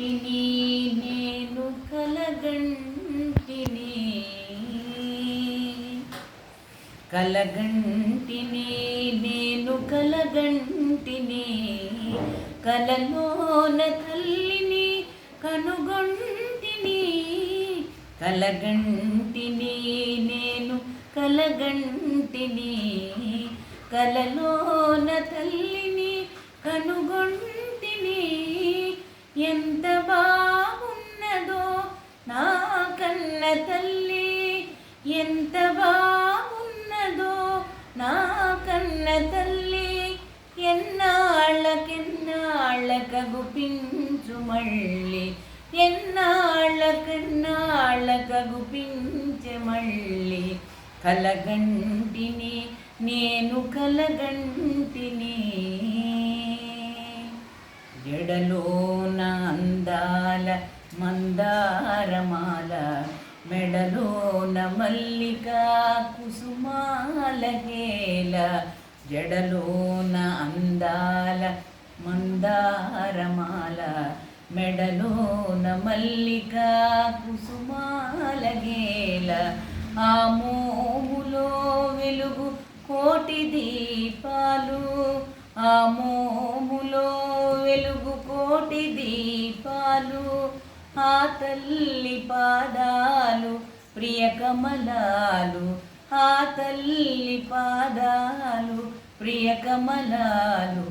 కలగంటిని నేను కలగంటిని. కలగంటిని నేను కలగంటిని. కలలోన తల్లిని కనుగొంటిని. కలగంటిని నేను కలగంటిని. కలలోన తల్లిని కనుగొంటిని. ఎంత తల్లి ఎంత బాగున్నదో నా కన్న తల్లి ఎన్నాళ్ళకెన్నాళ్ళకగు పించు మళ్ళీ. ఎన్నాళ్ళకెన్నాళ్ళకగు పించె మళ్ళీ. కలగంటిని నేను కలగంటిని. జడలోన అందాల మందారమాల మెడలోన మల్లిక కుసుమాలకేల జడలోన అందాల మందారమాల మెడలోన మల్లిక కుసుమాల గేల ఆ మోములో వెలుగు కోటి దీపాలు ఆ మోములో వెలుగు కోటి దీపాలు ఆ తల్లి పాదాలు ప్రియ కమలాలు ఆ తల్లి పాదాలు ప్రియ కమలాలు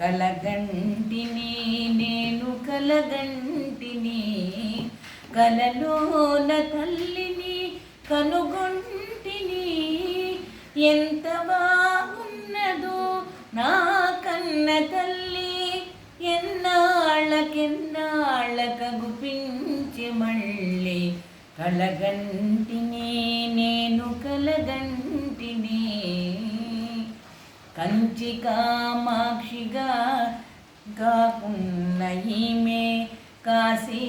కలగంటిని నేను కలగంటిని కలలోన తల్లిని కనుగొంటిని ఎంత బాగున్నదో నా కన్న తల్లి ఎన్నాళ్ళకెన్నాళ్ళకగు పించి మళ్ళీ కలగంటినే నేను కలగంటినే. కంచి కామాక్షిగా కాకున్న ఈమె కాశీ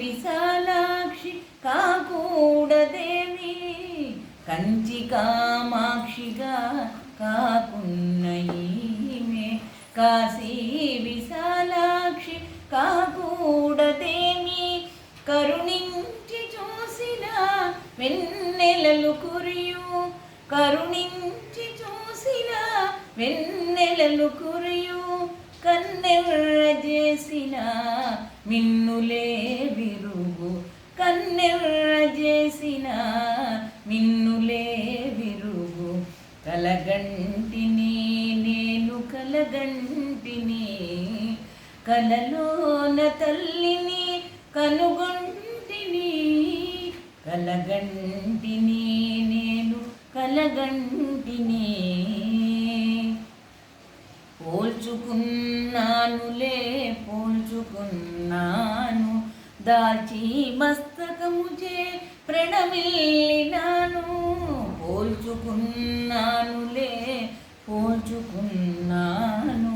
విశాలాక్షి కాకూడదేవి కంచి కామాక్షిగా కాకున్న ఈమె కాశీ వెన్నెలలు కురియు కరుణించి చూసిన వెన్నెలలు కురియు కన్నెర్ర చేసిన మిన్నులే విరుగు కన్నెర్ర చేసిన మిన్నులే విరుగు కలగంటిని నేను కలగంటిని కలలోన తల్లిని కనుగొంటిని కలగంటిని నేను కలగంటిని పోల్చుకున్నానులే పోల్చుకున్నాను. దాల్చి మస్తకముచే ప్రణమిల్లినాను. పోల్చుకున్నానులే పోల్చుకున్నాను.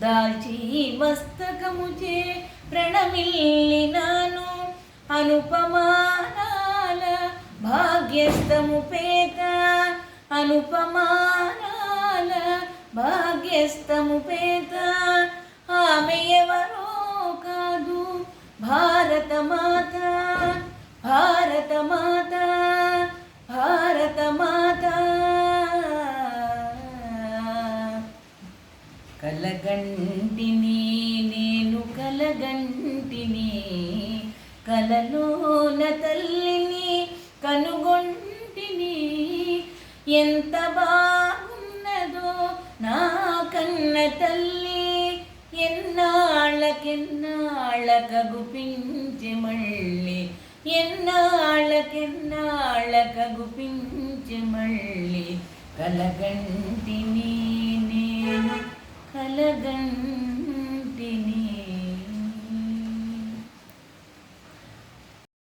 దాల్చి మస్తకముచే ప్రణమిల్లినాను. అనుపమా భాగ్యస్తము పేత అనుపమానాల భాగ్యస్తము పేత ఆమె ఎవరో కాదు భారత మాత భారత మాత భారత మాత కలగంటిని నేను కలగంటిని కలలోన తల్లిని కనుగొంటిని. ఎంత బాగున్నదో నా కన్న తల్లి ఎన్నాళ్ళకెన్నాళ్ళకగు పించె మళ్ళీ ఎన్నాళ్ళకెన్నాళ్ళకగు పించె మళ్ళీ కలగంటిని నేను కలగంటి